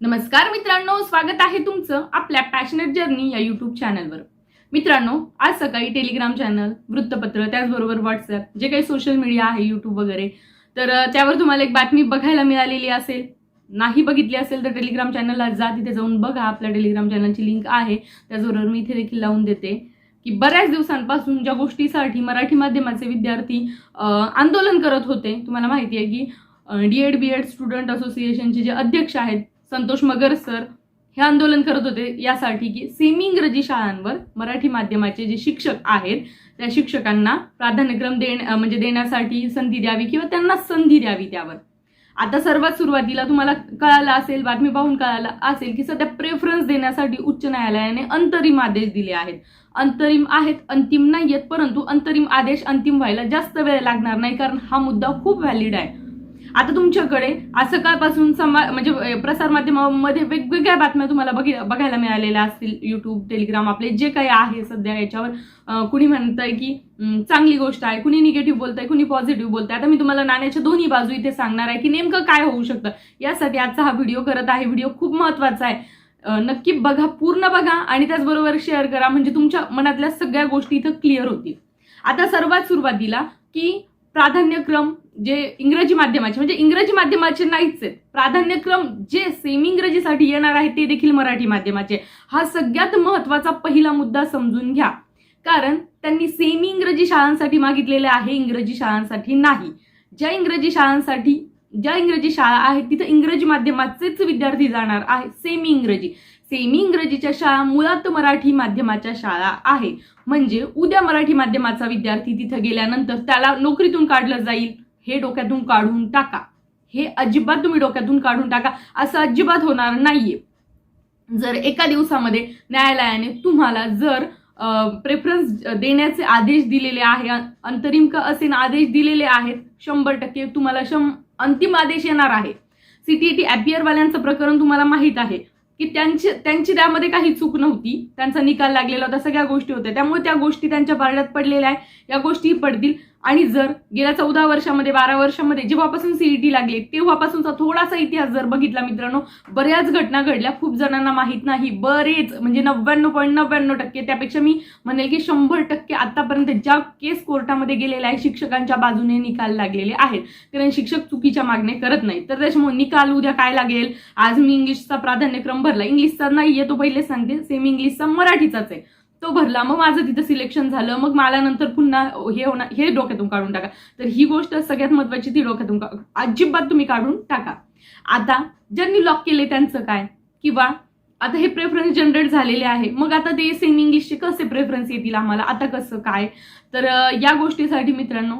नमस्कार मित्रांनो स्वागत आहे तुमचं आपल्या पॅशनेट जर्नी या युट्यूब चॅनलवर मित्रांनो आज सकाळी टेलिग्राम चॅनल वृत्तपत्र त्याचबरोबर व्हॉट्सअप जे काही सोशल मीडिया आहे युट्यूब वगैरे तर त्यावर तुम्हाला एक बातमी बघायला मिळालेली असेल. नाही बघितली असेल तर टेलिग्राम चॅनलला जा तिथे जाऊन बघा. आपल्या टेलिग्राम चॅनलची लिंक आहे. त्याचबरोबर मी इथे देखील लावून देते की बऱ्याच दिवसांपासून ज्या गोष्टीसाठी मराठी माध्यमाचे विद्यार्थी आंदोलन करत होते तुम्हाला माहिती आहे की D Ed B Ed student असोसिएशनचे जे अध्यक्ष आहेत संतोष मगर सर हे आंदोलन करत होते यासाठी की सेमी इंग्रजी शाळांवर मराठी माध्यमाचे जे शिक्षक आहेत त्या शिक्षकांना प्राधान्यक्रम देण म्हणजे देण्यासाठी संधी द्यावी किंवा त्यांना संधी द्यावी त्यावर. आता सर्वात सुरुवातीला तुम्हाला कळालं असेल बातमी पाहून कळालं असेल की सध्या प्रेफरन्स देण्यासाठी उच्च न्यायालयाने अंतरिम आदेश दिले आहेत. अंतरिम आहेत अंतिम नाही आहेत परंतु अंतरिम आदेश अंतिम व्हायला जास्त वेळ लागणार नाही कारण हा मुद्दा खूप व्हॅलिड आहे. आता तुमच्याकडे आज सकाळपासून समा म्हणजे अ, प्रसारमाध्यमांमध्ये वेगवेगळ्या बातम्या तुम्हाला बघि बघायला मिळालेल्या असतील यूट्यूब टेलिग्राम आपले जे काही आहे सध्या याच्यावर कुणी म्हणतंय की चांगली गोष्ट आहे कुणी निगेटिव्ह बोलतंय कुणी पॉझिटिव्ह बोलतंय. आता मी तुम्हाला नाण्याच्या दोन्ही बाजू इथे सांगणार आहे की नेमकं काय होऊ शकतं. यासाठी आजचा हा व्हिडिओ करत आहे. व्हिडिओ खूप महत्त्वाचा आहे. नक्की बघा पूर्ण बघा आणि त्याचबरोबर शेअर करा. म्हणजे तुमच्या मनातल्या सगळ्या गोष्टी इथं क्लिअर होतील. आता सर्वात सुरुवातीला की प्राधान्यक्रम जे इंग्रजी माध्यमाचे म्हणजे इंग्रजी माध्यमाचे नाहीच आहेत. प्राधान्यक्रम जे सेमी इंग्रजीसाठी येणार आहे ते देखील मराठी माध्यमाचे. हा सगळ्यात महत्त्वाचा पहिला मुद्दा समजून घ्या. कारण त्यांनी सेमी इंग्रजी शाळांसाठी मागितलेले आहे इंग्रजी शाळांसाठी नाही. ज्या इंग्रजी शाळांसाठी ज्या इंग्रजी शाळा आहेत तिथं इंग्रजी माध्यमाचेच विद्यार्थी जाणार आहे सेमी इंग्रजी. सेमी इंग्रजीच्या शाळा मुळात मराठी माध्यमाच्या शाळा आहे. म्हणजे उद्या मराठी माध्यमाचा विद्यार्थी तिथं गेल्यानंतर त्याला नोकरीतून काढलं जाईल. हे डोक्यातून काढून टाका. हे अजिबात तुम्ही डोक्यातून काढून टाका. असं अजिबात होणार नाहीये. जर एका दिवसामध्ये न्यायालयाने तुम्हाला जर प्रेफरन्स देण्याचे आदेश दिलेले आहे अंतरिम का असे ना आदेश दिलेले आहेत शंभर टक्के तुम्हाला शं अंतिम आदेश येणार आहे. सीटीईटी वाल्यांचं प्रकरण तुम्हाला माहीत आहे. की त्यांची त्यांची त्यामध्ये काही चूक नव्हती. त्यांचा निकाल लागलेला होता सगळ्या गोष्टी होत्या. त्यामुळे त्या गोष्टी त्यांच्या पारड्यात पडलेल्या आहे या गोष्टी पडतील. आणि जर गेल्या चौदा वर्षामध्ये बारा वर्षामध्ये जेव्हापासून सीईटी लागली तेव्हापासूनचा थोडासा इतिहास जर बघितला मित्रांनो बऱ्याच घटना घडल्या. खूप जणांना माहीत नाही बरेच म्हणजे नव्याण्णव पॉईंट नव्याण्णव टक्के. त्यापेक्षा मी म्हणेल की शंभर टक्के आतापर्यंत ज्या केस कोर्टामध्ये गेलेल्या आहे शिक्षकांच्या बाजूने निकाल लागलेले आहेत. कारण शिक्षक चुकीच्या मागण्या करत नाही तर त्याच्यामुळे निकाल उद्या काय लागेल? आज मी इंग्लिशचा प्राधान्यक्रम भरला. इंग्लिशचा नाहीये तो पहिले सांगते. सेम इंग्लिशचा मराठीचाच आहे. तो भरला. मग माझं तिथं सिलेक्शन झालं. मग मला नंतर पुन्हा हे होणार हे डोक्यातून काढून टाका. तर ही गोष्ट सगळ्यात महत्वाची ती डोक्यातून का- अजिबात तुम्ही काढून टाका. आता ज्यांनी लॉक केले त्यांचं काय? किंवा आता हे प्रेफरन्स जनरेट झालेले आहे. मग आता ते सेम इंग्लिशचे कसे प्रेफरन्स येतील आम्हाला? आता कसं काय? तर या गोष्टीसाठी मित्रांनो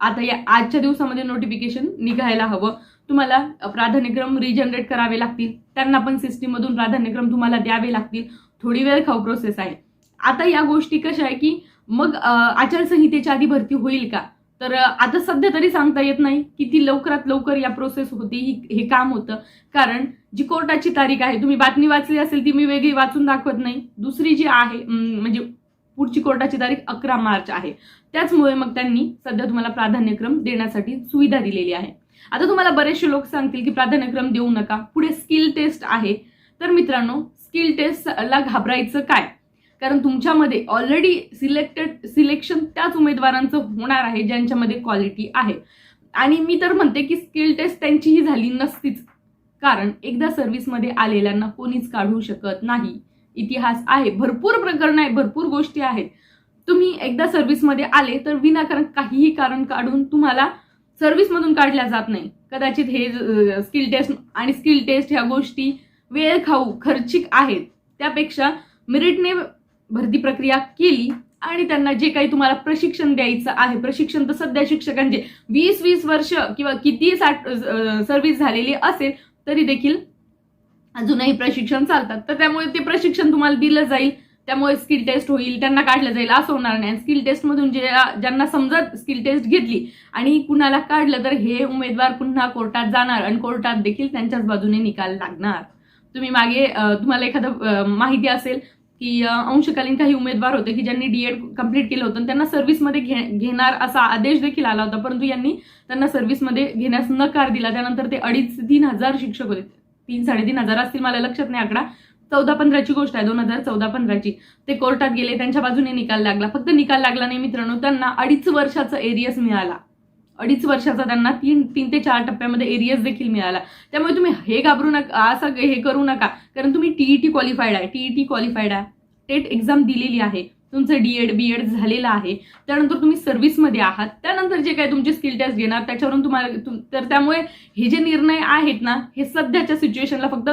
आता या आजच्या दिवसामध्ये नोटिफिकेशन निघायला हवं. तुम्हाला प्राधान्यक्रम रिजनरेट करावे लागतील. त्यांना पण सिस्टीममधून प्राधान्यक्रम तुम्हाला द्यावे लागतील. थोडी वेळ खाऊ प्रोसेस आहे. आता या गोष्टी कशा आहे की मग आचारसंहितेच्या आधी भरती होईल का? तर आता सध्या तरी सांगता येत नाही किती लवकरात लवकर या प्रोसेस होती ही- हे काम होतं. कारण जी कोर्टाची तारीख आहे तुम्ही बातमी वाचली असेल ती मी वेगळी वाचून दाखवत नाही. दुसरी जी आहे म्हणजे पुढची कोर्टाची तारीख अकरा मार्च आहे. त्याचमुळे मग त्यांनी सध्या तुम्हाला प्राधान्यक्रम देण्यासाठी सुविधा दिलेली आहे. आता तुम्हाला बरेचसे लोक सांगतील की प्राधान्यक्रम देऊ नका. पुढे स्किल टेस्ट आहे. तर मित्रांनो स्किल टेस्टला घाबरायचं काय? कारण तुमच्यामध्ये ऑलरेडी सिलेक्टेड सिलेक्शन त्याच उमेदवारांचं होणार आहे ज्यांच्यामध्ये क्वालिटी आहे. आणि मी तर म्हणते की स्किल टेस्ट त्यांचीही झाली नसतीच. कारण एकदा सर्व्हिसमध्ये आलेल्यांना कोणीच काढू शकत नाही. इतिहास आहे भरपूर प्रकरण आहे भरपूर गोष्टी आहेत. तुम्ही एकदा सर्व्हिसमध्ये आले तर विनाकारण काहीही कारण काढून तुम्हाला सर्व्हिसमधून काढल्या जात नाही. कदाचित हे स्किल टेस्ट आणि स्किल टेस्ट ह्या गोष्टी वेळ खाऊ खर्चिक आहेत. त्यापेक्षा मेरिटने भरती प्रक्रिया केली आणि त्यांना जे काही तुम्हाला प्रशिक्षण द्यायचं आहे प्रशिक्षण तर सध्या शिक्षकांचे वीस वीस वर्ष किंवा किती साठ सर्व्हिस झालेली असेल तरी देखील अजूनही प्रशिक्षण चालतात. तर त्यामुळे ते प्रशिक्षण तुम्हाला दिलं जाईल त्यामुळे स्किल टेस्ट होईल त्यांना काढलं जाईल असं होणार नाही. स्किल टेस्टमधून जे ज्यांना समजत स्किल टेस्ट घेतली आणि कुणाला काढलं तर हे उमेदवार पुन्हा कोर्टात जाणार आणि कोर्टात देखील त्यांच्याच बाजूने निकाल लागणार. तुम्ही मागे तुम्हाला एखादं माहिती असेल की अंशकालीन काही उमेदवार होते की ज्यांनी डीएड कंप्लीट केलं होतं. आणि त्यांना सर्व्हिसमध्ये घे घेणार असा आदेश देखील आला होता परंतु यांनी त्यांना सर्व्हिसमध्ये घेण्यास नकार दिला. त्यानंतर ते अडीच तीन हजार शिक्षक होते. तीन साडेतीन हजार असतील मला लक्षात नाही आकडा. चौदा पंधराची गोष्ट आहे दोन हजार चौदा पंधराची. ते कोर्टात गेले त्यांच्या बाजूने निकाल लागला. फक्त निकाल लागला नाही मित्रांनो त्यांना अडीच वर्षाचा एरियस मिळाला. अडीच वर्षाचा त्यांना तीन तीन ते चार टप्प्यामध्ये एरियस देखील मिळाला. त्यामुळे तुम्ही हे घाबरू नका असं हे करू नका. कारण तुम्ही टीईटी क्वालिफाईड आहे. टीईटी क्वालिफाईड आहे. टेट एक्झाम दिलेली आहे. तुमचं डीएड बीएड झालेलं आहे. त्यानंतर तुम्ही सर्व्हिसमध्ये आहात. त्यानंतर जे काही तुमचे स्किल टेस्ट घेणार त्याच्यावरून तुम्हाला तर त्यामुळे हे जे निर्णय आहेत ना हे सध्याच्या सिच्युएशनला फक्त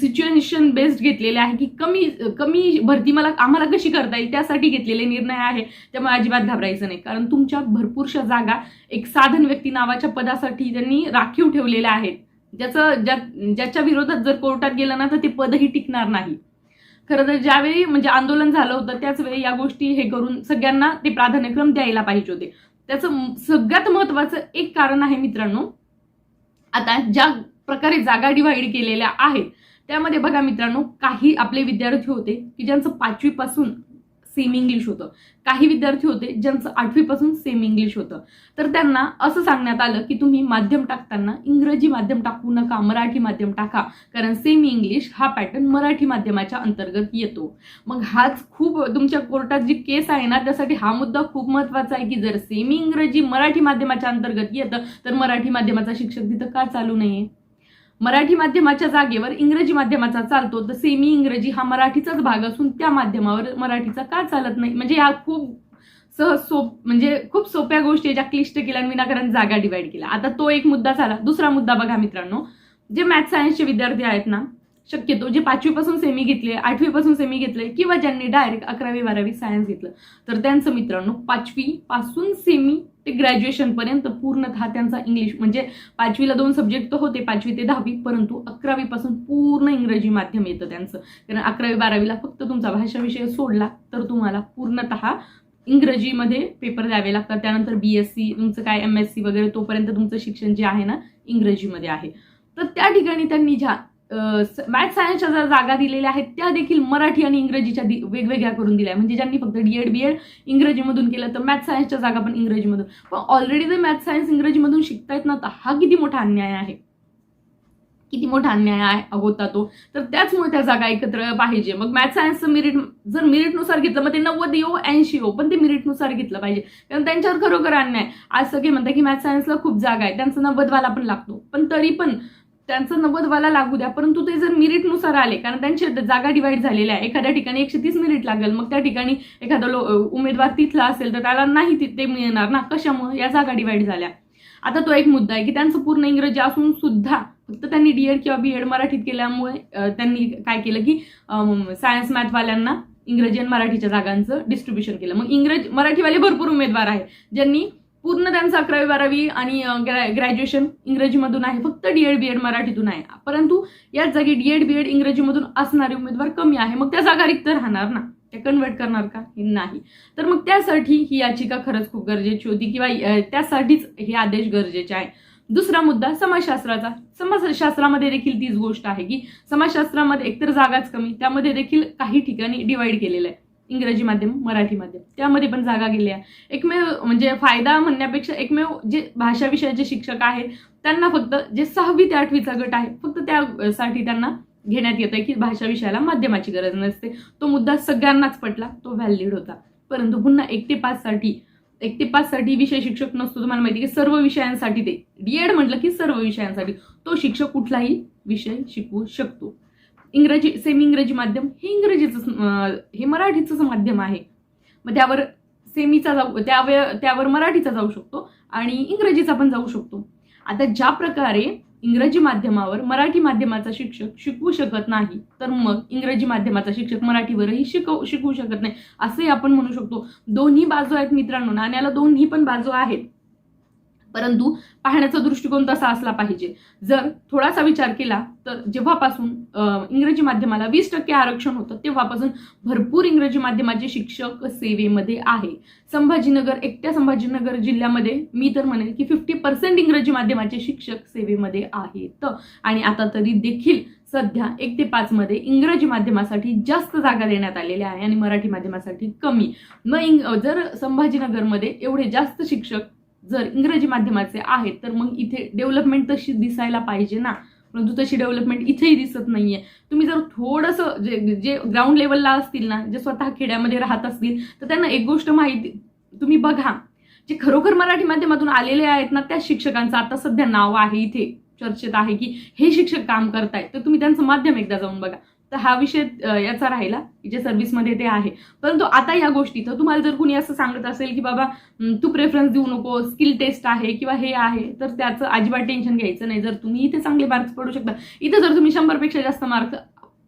सिच्युएशन बेस्ड घेतलेले आहे की कमी कमी भरती मला आम्हाला कशी करता येईल त्यासाठी घेतलेले निर्णय आहे. त्यामुळे अजिबात घाबरायचं नाही. कारण तुमच्या भरपूरशा जागा एक साधन व्यक्ती नावाच्या पदासाठी त्यांनी राखीव ठेवलेल्या आहेत. ज्याचं ज्या ज्याच्या विरोधात जर कोर्टात गेलं ना तर ते पदही टिकणार नाही. खरं तर ज्यावेळी म्हणजे आंदोलन झालं होतं त्याच वेळी या गोष्टी हे करून सगळ्यांना ते प्राधान्यक्रम द्यायला पाहिजे होते. त्याचं सगळ्यात महत्वाचं एक कारण आहे मित्रांनो आता ज्या प्रकारे जागा डिवाइड केलेल्या आहेत त्यामध्ये बघा मित्रांनो काही आपले विद्यार्थी होते की ज्यांचं पाचवीपासून सेम इंग्लिश होतं. काही विद्यार्थी होते ज्यांचं आठवीपासून सेम इंग्लिश होतं. तर त्यांना असं सांगण्यात आलं की तुम्ही माध्यम टाकताना इंग्रजी माध्यम टाकू नका मराठी माध्यम टाका. कारण सेमी इंग्लिश हा पॅटर्न मराठी माध्यमाच्या अंतर्गत येतो. मग हाच खूप तुमच्या कोर्टात जी केस आहे ना त्यासाठी हा मुद्दा खूप महत्त्वाचा आहे की जर सेमी इंग्रजी मराठी माध्यमाच्या अंतर्गत येतं तर मराठी माध्यमाचा शिक्षक तिथं का चालू नाहीये? मराठी माध्यमाच्या जागेवर इंग्रजी माध्यमाचा चालतो. तर सेमी इंग्रजी हा मराठीचाच भाग असून त्या माध्यमावर मराठीचा का चालत नाही? म्हणजे ह्या खूप सहज सोप म्हणजे खूप सोप्या गोष्टी ज्या क्लिष्ट केल्या आणि विनाकारण जागा डिवाइड केल्या. आता तो एक मुद्दा झाला. दुसरा मुद्दा बघा मित्रांनो. जे मॅथ सायन्सचे विद्यार्थी आहेत ना शक्यतो जे पाचवीपासून सेमी घेतले आठवीपासून सेमी घेतले किंवा ज्यांनी डायरेक्ट अकरावी बारावी सायन्स घेतलं तर त्यांचं मित्रांनो पाचवीपासून सेमी ते ग्रॅज्युएशन पर्यंत पूर्णतः त्यांचा इंग्लिश म्हणजे पाचवीला दोन सब्जेक्ट तर होते पाचवी ते दहावी परंतु अकरावी पासून पूर्ण इंग्रजी माध्यम येतं त्यांचं. कारण अकरावी बारावीला फक्त तुमचा भाषा विषय सोडला तर तुम्हाला पूर्णतः इंग्रजीमध्ये पेपर द्यावे लागतात. त्यानंतर बी एस सी तुमचं काय एम एस सी वगैरे तोपर्यंत तुमचं शिक्षण जे आहे ना इंग्रजीमध्ये आहे. तर त्या ठिकाणी त्यांनी ज्या मॅथ्स सायन्सच्या ज्या जागा दिलेल्या आहेत त्या देखील मराठी आणि इंग्रजीच्या वेगवेगळ्या करून दिल्या म्हणजे ज्यांनी फक्त डीएड बीएड इंग्रजीमधून केलं तर मॅथ्स सायन्सच्या जागा पण इंग्रजीमधून. पण ऑलरेडी जर मॅथ्स सायन्स इंग्रजीमधून शिकतायत ना तर हा किती मोठा अन्याय आहे? किती मोठा अन्याय आहे होता तो. तर त्याचमुळे त्या जागा एकत्र पाहिजे. मग मॅथ्स सायन्सचं मिरिट जर मिरिटनुसार घेतलं मग ते नव्वद येऊ ऐंशी येऊ पण ते मिरिटनुसार घेतलं पाहिजे. कारण त्यांच्यावर खरोखर अन्याय आज सगळे म्हणतात की मॅथ्स सायन्सला खूप जागा आहे. त्यांचा नव्वदवाला पण लागतो. पण तरी पण त्यांचं नव्वदवाला लागू द्या परंतु ते जर मिरिटनुसार आले कारण त्यांची जागा डिवाईड झालेल्या आहे. एखाद्या ठिकाणी एकशे तीस मिनिट लागेल मग त्या ठिकाणी एखादा लो उमेदवार तिथला असेल तर त्याला नाही तिथे ते मिळणार ना. कशामुळे? या जागा डिवाईड झाल्या. आता तो एक मुद्दा आहे की त्यांचं पूर्ण इंग्रजी असून सुद्धा फक्त त्यांनी डीएड किंवा बी एड मराठीत केल्यामुळे त्यांनी काय केलं की सायन्स मॅथवाल्यांना इंग्रजी आणि मराठीच्या जागांचं डिस्ट्रीब्युशन केलं. मग इंग्रजी मराठीवाले भरपूर उमेदवार आहेत ज्यांनी पूर्ण त्यांचं अकरावी बारावी आणि ग्रॅज्युएशन इंग्रजीमधून आहे. फक्त डीएड बीएड मराठीतून आहे. परंतु याच जागी डीएड बीएड इंग्रजीमधून असणारे उमेदवार कमी आहे. मग त्या जागा रिक्त राहणार ना? ते कन्वर्ट करणार का? हे नाही. तर मग त्यासाठी ही याचिका खरंच खूप गरजेची होती किंवा त्यासाठीच हे आदेश गरजेचे आहे. दुसरा मुद्दा समाजशास्त्राचा. समाजशास्त्रामध्ये देखील तीच गोष्ट आहे की समाजशास्त्रामध्ये एकतर जागाच कमी त्यामध्ये देखील काही ठिकाणी डिवाईड केलेलं आहे. इंग्रजी माध्यम मराठी माध्यम. त्यामध्ये पण जागा गेल्या. एकमेव म्हणजे फायदा म्हणण्यापेक्षा एकमेव जे भाषा विषयाचे शिक्षक आहेत त्यांना फक्त जे सहावी ते आठवीचा गट आहे फक्त त्यासाठी त्यांना घेण्यात येत आहे की भाषा विषयाला माध्यमाची गरज नसते. तो मुद्दा सगळ्यांनाच पटला तो व्हॅलिड होता. परंतु पुन्हा एक ते पाचसाठी एक ते पाचसाठी विषय शिक्षक नसतो तुम्हाला माहिती की सर्व विषयांसाठी ते. डीएड म्हटलं की सर्व विषयांसाठी. तो शिक्षक कुठलाही विषय शिकवू शकतो. इंग्रजी सेमी इंग्रजी माध्यम हे इंग्रजीचं हे मराठीचंच माध्यम आहे. मग त्यावर सेमीचा जाऊ त्यावर त्यावर मराठीचा जाऊ शकतो आणि इंग्रजीचा पण जाऊ शकतो. आता ज्या प्रकारे इंग्रजी माध्यमावर मराठी माध्यमाचा शिक्षक शिकवू शकत नाही तर मग इंग्रजी माध्यमाचा शिक्षक मराठीवरही शिकवू शिकवू शकत नाही असंही आपण म्हणू शकतो. दोन्ही बाजू आहेत मित्रांनो. नाण्याला दोन्ही पण बाजू आहेत. परंतु पाहण्याचा दृष्टिकोन तसा असला पाहिजे. जर थोडासा विचार केला तर जेव्हापासून इंग्रजी माध्यमाला वीस टक्के आरक्षण होतं तेव्हापासून भरपूर इंग्रजी माध्यमाचे शिक्षक सेवेमध्ये आहे. संभाजीनगर एकट्या संभाजीनगर जिल्ह्यामध्ये मी तर म्हणेन की फिफ्टी पर्सेंट इंग्रजी माध्यमाचे शिक्षक सेवेमध्ये आहेत. आणि आता तरी देखील सध्या एक ते पाचमध्ये इंग्रजी माध्यमासाठी जास्त जागा देण्यात आलेल्या आहे आणि मराठी माध्यमासाठी कमी. मग इंग जर संभाजीनगरमध्ये एवढे जास्त शिक्षक जर इंग्रजी माध्यमाचे आहेत तर मग इथे डेव्हलपमेंट तशी दिसायला पाहिजे ना. परंतु तशी डेव्हलपमेंट इथेही दिसत नाहीये. तुम्ही जर थोडंसं जे जे ग्राउंड लेवलला असतील ना जे स्वतः खेड्यामध्ये राहत असतील तर त्यांना एक गोष्ट माहिती तुम्ही बघा. जे खरोखर मराठी माध्यमातून आलेले आहेत ना त्या शिक्षकांचं आता सध्या नाव आहे इथे चर्चेत आहे की हे शिक्षक काम करतायत. तर तुम्ही त्यांचं माध्यम एकदा जाऊन बघा. तर हा विषय याचा राहिला जे सर्व्हिसमध्ये ते आहे. परंतु आता या गोष्टी तर तुम्हाला जर कुणी असं सांगत असेल की बाबा तू प्रेफरन्स देऊ नको स्किल टेस्ट आहे किंवा हे आहे तर त्याचं अजिबात टेन्शन घ्यायचं नाही. जर तुम्ही इथे चांगले मार्क्स पडू शकता. इथे जर तुम्ही शंभरपेक्षा जास्त मार्क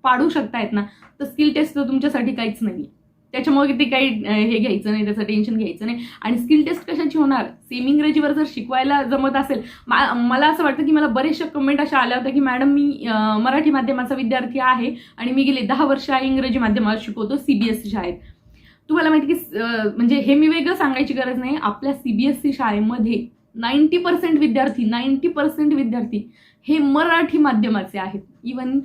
पाडू शकतायत ना तर स्किल टेस्ट तर तुमच्यासाठी काहीच नाही त्याच्यामुळे ते काही हे घ्यायचं नाही त्याचं टेन्शन घ्यायचं नाही. आणि स्किल टेस्ट कशाची होणार? सेम इंग्रजीवर जर शिकवायला जमत असेल मा- मला असं वाटतं की मला बरेचशा कमेंट अशा आल्या होत्या की मॅडम मी मराठी माध्यमाचा विद्यार्थी आहे आणि मी गेले दहा वर्ष इंग्रजी माध्यमात शिकवतो सीबीएसई शाळेत. तुम्हाला माहिती की म्हणजे हे मी वेगळं सांगायची गरज नाही. आपल्या सीबीएसई शाळेमध्ये नाईन्टी पर्सेंट विद्यार्थी नाईन्टी पर्सेंट विद्यार्थी हे मराठी माध्यमाचे आहेत. Even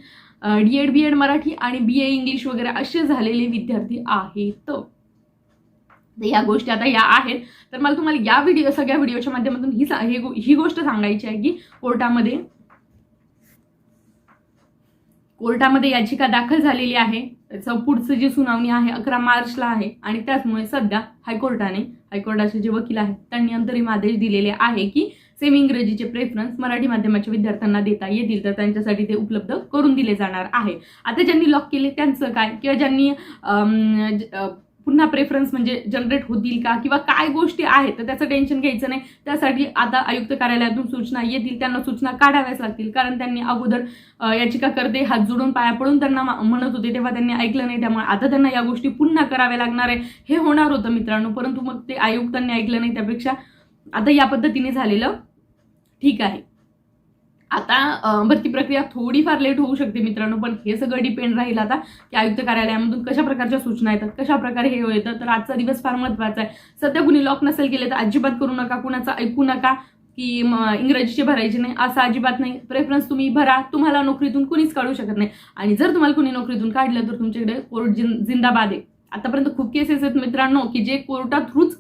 D Ed B Ed Marathi आणि बी ए इंग्लिश वगैरे असे झालेले विद्यार्थी आहेत. तर या गोष्टी आता या आहेत. तर मला तुम्हाला या व्हिडिओ सगळ्या व्हिडिओच्या माध्यमातून ही हे गो- ही गोष्ट सांगायची आहे की कोर्टामध्ये कोर्टामध्ये याचिका दाखल झालेली आहे. त्याचं पुढचं जी सुनावणी आहे अकरा मार्चला आहे. आणि त्याचमुळे सध्या हायकोर्टाने हायकोर्टाचे जे वकील आहेत त्यांनी अंतरिम आदेश दिलेले आहे की सेमी इंग्रजीचे प्रेफरन्स मराठी माध्यमाच्या विद्यार्थ्यांना देता येतील तर त्यांच्यासाठी ते उपलब्ध करून दिले जाणार आहे. आता ज्यांनी लॉक केले त्यांचं काय? किंवा ज्यांनी पुन्हा प्रेफरन्स म्हणजे जनरेट होतील का? किंवा काय गोष्टी आहेत? तर त्याचं टेन्शन घ्यायचं नाही. त्यासाठी आता आयुक्त कार्यालयातून सूचना येतील. त्यांना सूचना काढाव्याच लागतील. कारण त्यांनी अगोदर याचिकाकर्ते याचिका हात जोडून पाया पडून त्यांना म्हणत होते. तेव्हा त्यांनी ऐकलं नाही. त्यामुळे आता त्यांना या गोष्टी पुन्हा कराव्या लागणार आहे. हे होणार होतं मित्रांनो. परंतु मग ते आयुक्तांनी ऐकलं नाही. त्यापेक्षा आता या पद्धतीने झालेलं ठीक आहे. आता भरती प्रक्रिया थोडीफार लेट होऊ शकते मित्रांनो पण हे सगळं डिपेंड राहील आता की आयुक्त कार्यालयामधून कशा प्रकारच्या सूचना येतात कशा प्रकारे हे येतं तर आजचा दिवस फार महत्त्वाचा आहे. सध्या कुणी लॉक नसेल केले तर अजिबात करू नका कुणाचं ऐकू नका की इंग्रजीचे भरायचे नाही असं अजिबात नाही. प्रेफरन्स तुम्ही भरा तुम्हाला नोकरीतून कुणीच काढू शकत नाही. आणि जर तुम्हाला कुणी नोकरीतून काढलं तर तुमच्याकडे कोर्ट जिंदाबाद आहे. आतापर्यंत खूप केसेस आहेत मित्रांनो की जे कोर्टात थ्रूच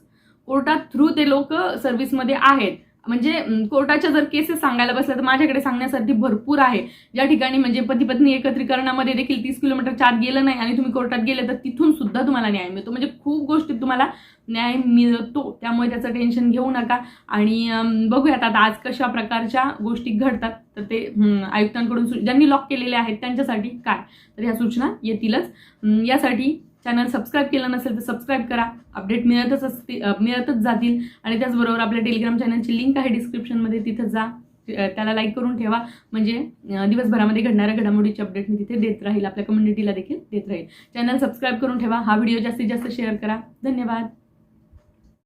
कोर्टात थ्रू ते लोक सर्व्हिसमध्ये आहेत. म्हणजे कोर्टाच्या जर केसेस सांगायला बसल्या तर माझ्याकडे सांगण्यासाठी भरपूर आहे. ज्या ठिकाणी म्हणजे पती पत्नी एकत्रीकरणामध्ये देखील तीस किलोमीटरच्या आत गेलं नाही आणि तुम्ही कोर्टात गेले तर तिथून सुद्धा तुम्हाला न्याय मिळतो. म्हणजे खूप गोष्टीत तुम्हाला न्याय मिळतो. त्यामुळे त्याचं टेन्शन घेऊ नका. आणि बघूयात आता आज कशा प्रकारच्या गोष्टी घडतात. तर ते आयुक्तांकडून ज्यांनी लॉक केलेले आहेत त्यांच्यासाठी काय? तर ह्या सूचना येतीलच. यासाठी चॅनल सबस्क्राईब केलं नसेल तर सबस्क्राईब करा. अपडेट मिळतच असतील मिळतच जातील. आणि त्याचबरोबर आपल्या टेलिग्राम चॅनलची लिंक आहे डिस्क्रिप्शनमध्ये तिथं जा. त्याला लाईक करून ठेवा. म्हणजे दिवसभरामध्ये घडणाऱ्या घडामोडीची अपडेट मी तिथे देत राहील. आपल्या कम्युनिटीला देखील देत राहील. चॅनल सबस्क्राईब करून ठेवा. हा व्हिडिओ जास्तीत जास्त शेअर करा. धन्यवाद.